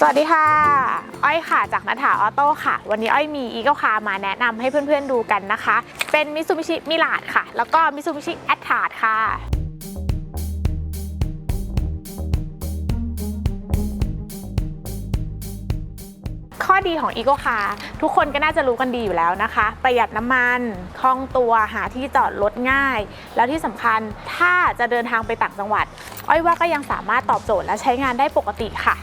สวัสดีค่ะ อ้อยค่ะ จากนัฐาออโต้ค่ะ วันนี้อ้อยมีอีโกคามาแนะนำให้เพื่อนๆดูกันนะคะ เป็นมิ t ูบิชิมิลาดค่ะ แล้วก็มิ t ูบิชิแอตทาร์ดค่ะข้อดีของอีโกคาทุกคนก็น่าจะรู้กันดีอยู่แล้วนะคะ ประหยัดน้ำมันคล่องตัวหาที่จอดรถง่าย แล้วที่สำคัญถ้าจะเดินทางไปต่างจังหวัด อ้อยว่าก็ยังสามารถตอบโจทย์และใช้งานได้ปกติค่ะ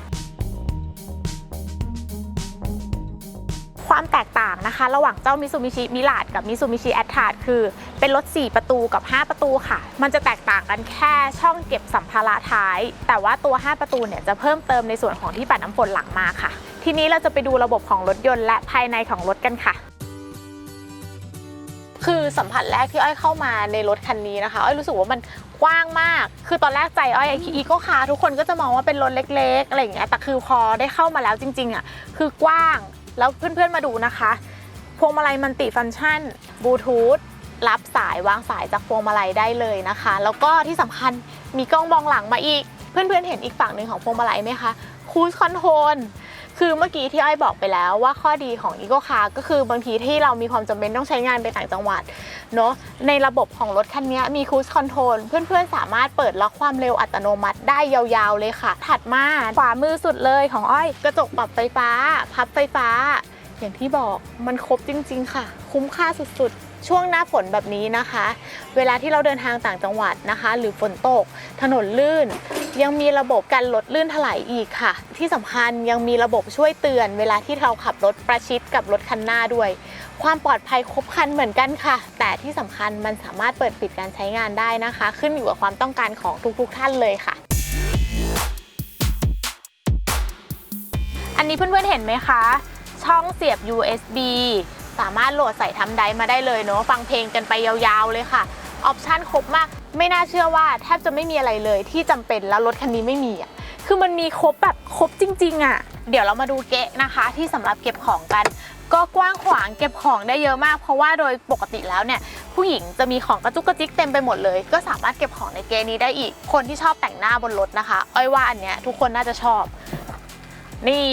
ความแตกต่างนะคะ ระหว่างเจ้ามิ t ูบิชิมิลาดกับมิ t ูบิชิแอตทาดคือ เป็นรถ 4 ประตูกับ 5 ประตูค่ะ มันจะแตกต่างกันแค่ช่องเก็บสัมภาระท้าย แต่ว่าตัว 5 ประตูเนี่ยจะเพิ่มเติมในส่วนของที่ปัดน้ำฝนหลังมาค่ะ ทีนี้เราจะไปดูระบบของรถยนต์และภายในของรถกันค่ะคือสัมผัสแรกที่อ้อยเข้ามาในรถคันนี้นะคะอ้อยรู้สึกว่ามันกว้างมาก คือตอนแรกใจอ้อยไออีโก้คาร์ทุกคนก็จะมองว่าเป็นรถเล็ก ๆ อะไรอย่างเงี้ยแต่คือพอได้เข้ามาแล้วจริงๆอะคือกว้าง แล้วเพื่อนๆมาดูนะคะ พวงมาลัยมันติฟังก์ชันบลูทูธรับสายวางสายจากพวงมาลัยได้เลยนะคะ แล้วก็ที่สำคัญมีกล้องมองหลังมาอีก เพื่อนๆเห็นอีกฝั่งหนึ่งของพวงมาลัยไหมคะคูสคอนโทรล คือเมื่อกี้ที่อ้อยบอกไปแล้วว่าข้อดีของ e ีโกคาร์ก็คือบางทีที่เรามีความจำเป็นต้องใช้งานไปต่างจังหวัดเนาะในระบบของรถคันนี้มีคู i คอนโทรลเพื่อนๆ สามารถเปิดล็อกความเร็วอัตโนมัติได้ยาวๆเลยค่ะ ถัดมาขวามือสุดเลยของอ้อย กระจกปรับไฟฟ้า พับไฟฟ้า อย่างที่บอกมันครบจริง ๆ ค่ะ คุ้มค่าสุดๆ ช่วงหน้าฝนแบบนี้นะคะ เวลาที่เราเดินทางต่างจังหวัดนะคะ หรือฝนตก ถนนลื่น ยังมีระบบกันรถลื่นถลายอีกค่ะ ที่สำคัญยังมีระบบช่วยเตือน เวลาที่เราขับรถประชิดกับรถคันหน้าด้วย ความปลอดภัยครบครันเหมือนกันค่ะ แต่ที่สำคัญมันสามารถเปิดปิดการใช้งานได้นะคะ ขึ้นอยู่กับความต้องการของทุกๆ ท่านเลยค่ะอันนี้เพื่อนๆเห็นไหมคะ ช่องเสียบ USB สามารถโหลดใส่ทำไดร์มาได้เลยเนาะฟังเพลงกันไปยาวๆเลยค่ะออปชันครบมาก ไม่น่าเชื่อว่าแทบจะไม่มีอะไรเลยที่จำเป็นแล้วรถคันนี้ไม่มีอะคือมันมีครบแบบครบจริง ๆ อะ เดี๋ยวเรามาดูเกะนะคะ ที่สำหรับเก็บของกัน ก็กว้างขวางเก็บของได้เยอะมาก เพราะว่าโดยปกติแล้วเนี่ย ผู้หญิงจะมีของกระจุกกระจิกเต็มไปหมดเลย ก็สามารถเก็บของในเกะนี้ได้อีก คนที่ชอบแต่งหน้าบนรถนะคะ อ้อยว่าอันเนี้ยทุกคนน่าจะชอบ นี่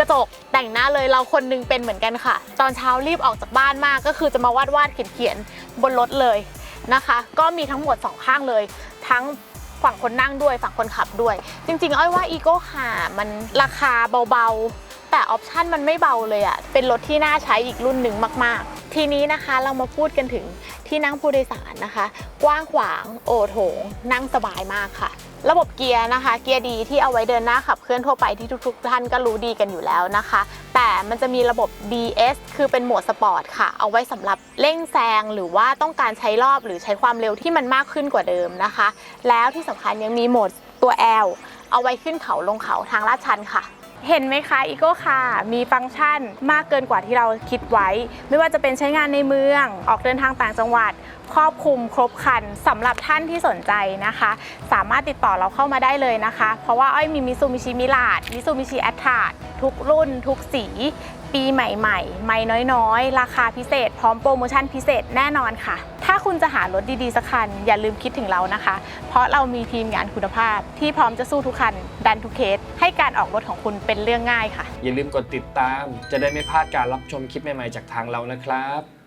กระจกแต่งหน้าเลยเราคนหนึงเป็นเหมือนกันค่ะ ตอนเช้ารีบออกจากบ้านมากก็คือจะมาวาดวาดเขียนเขียนๆบนรถเลยนะคะ ก็มีทั้งหมด 2 ข้างเลย ทั้งฝั่งคนนั่งด้วยฝั่งคนขับด้วย จริงๆ อ้อยว่าอีโก้ค่ะมันราคาเบาๆ แต่ออปชันมันไม่เบาเลยอะเป็นรถที่น่าใช้อีกรุ่นหนึ่งมากๆ ทีนี้นะคะเรามาพูดกันถึง ที่นั่งผู้โดยสารนะคะ กว้างขวางโอโถง นั่งสบายมากค่ะ ระบบเกียร์นะคะ เกียร์ดีที่เอาไว้เดินหน้าขับเคลื่อนทั่วไปที่ทุกๆ ท่านก็รู้ดีกันอยู่แล้วนะคะ แต่มันจะมีระบบ DS คือเป็นโหมดสปอร์ตค่ะ เอาไว้สำหรับเร่งแซงหรือว่าต้องการใช้รอบหรือใช้ความเร็วที่มันมากขึ้นกว่าเดิมนะคะ แล้วที่สำคัญยังมีโหมดตัว L เอาไว้ขึ้นเขาลงเขาทางลาดชันค่ะ เห็นไหมคะอีโก้คามีฟังก์ชันมากเกินกว่าที่เราคิดไว้ ไม่ว่าจะเป็นใช้งานในเมือง ออกเดินทางต่างจังหวัด ครอบคลุมครบคันสำหรับท่านที่สนใจนะคะ สามารถติดต่อเราเข้ามาได้เลยนะคะ เพราะว่าอ้อยมีมิซูมิชิมิลาดมิซูมิชิแอตทาดทุกรุ่น ทุกสี ปีใหม่ๆ ไม่น้อยๆ ราคาพิเศษ พร้อมโปรโมชั่นพิเศษแน่นอนค่ะ ถ้าคุณจะหารถดีๆ สักคัน อย่าลืมคิดถึงเรานะคะ เพราะเรามีทีมงานคุณภาพ ที่พร้อมจะสู้ทุกคัน ดันทุกเคส ให้การออกรถของคุณเป็นเรื่องง่ายค่ะ อย่าลืมกดติดตาม จะได้ไม่พลาดการรับชมคลิปใหม่ๆ จากทางเรานะครับ